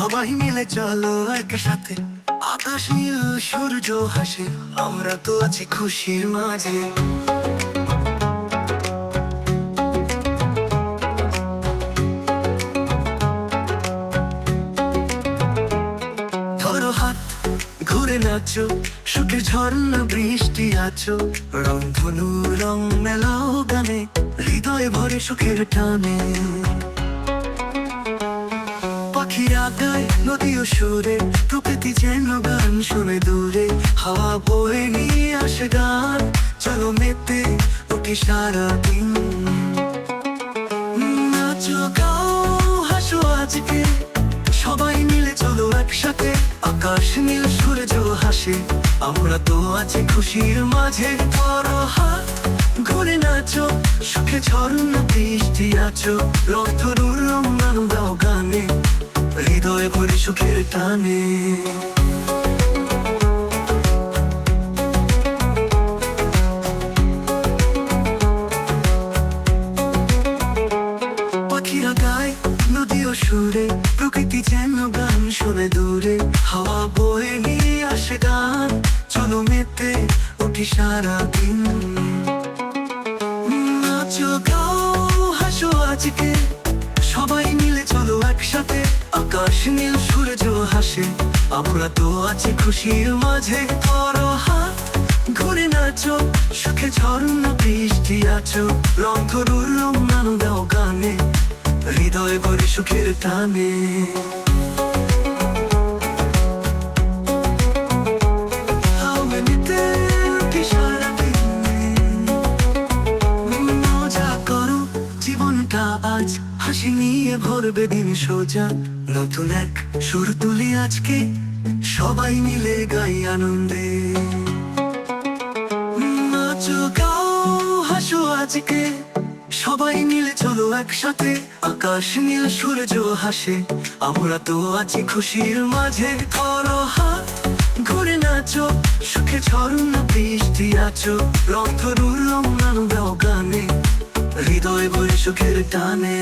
সবাই মিলে চলো একসাথে। আকাশ নীল সূর্য হাসে আমরা তো আছি খুশির মাঝে। ধরো হাত, ঘুরে নাচো, সুখে ঝর্ণা বৃষ্টি আছো। রং ধনু, রং মেলাও গানে, হৃদয়ে ভরে সুখের টানে। গায় নদী সুরে, প্রকৃতি যেন গান শুনে দূরে। হাওয়া বয়ে নিয়ে আসে গান, চলো মেতে ওকে সারা দিন নাচো, গাও, হাসো আজকে। সবাই মিলে চলো একসাথে। আকাশ নীল, সূর্য হাসে। আমরা তো আছি খুশির মাঝে। বড় হাত ঘুরে নাচো। সুখে ঝর্ণা, বৃষ্টি আছো। রথরুর রং দাও গানে। হৃদয়ে ভরে সুখের টানে। পাখিরা গায় নদী ও সুরে, প্রকৃতি যেন গান শুনে দূরে। হাওয়া বয়ে নিয়ে আসে গান, চলো মেতে উঠি সারা দিন নাচো গাও, হাসো আজকে নীল সূর্য হাসে। আমরা তো আছি খুশির মাঝে বড় হাত। ঘুরে নাচো, সুখে ঝর্ণা বৃষ্টি আছো। রং ধরুর রং নানো দাও গানে, হৃদয় ভরে সুখের টানে। হাসি নিয়ে ভরবে দিন সোজা। নতুন এক সুর তুলি আজকে, সবাই মিলে গাই আনন্দে। নাচো, গাও, হাসো আজকে, সবাই মিলে চলো একসাথে। আকাশ নীল, সূর্য হাসে, আমরা তো আছি খুশির মাঝে। করো হাত, ঘুরে নাচো, সুখে ঝর্ণা বৃষ্টি আছো রং ধরুর হৃদয় ভরে সুখের টানে।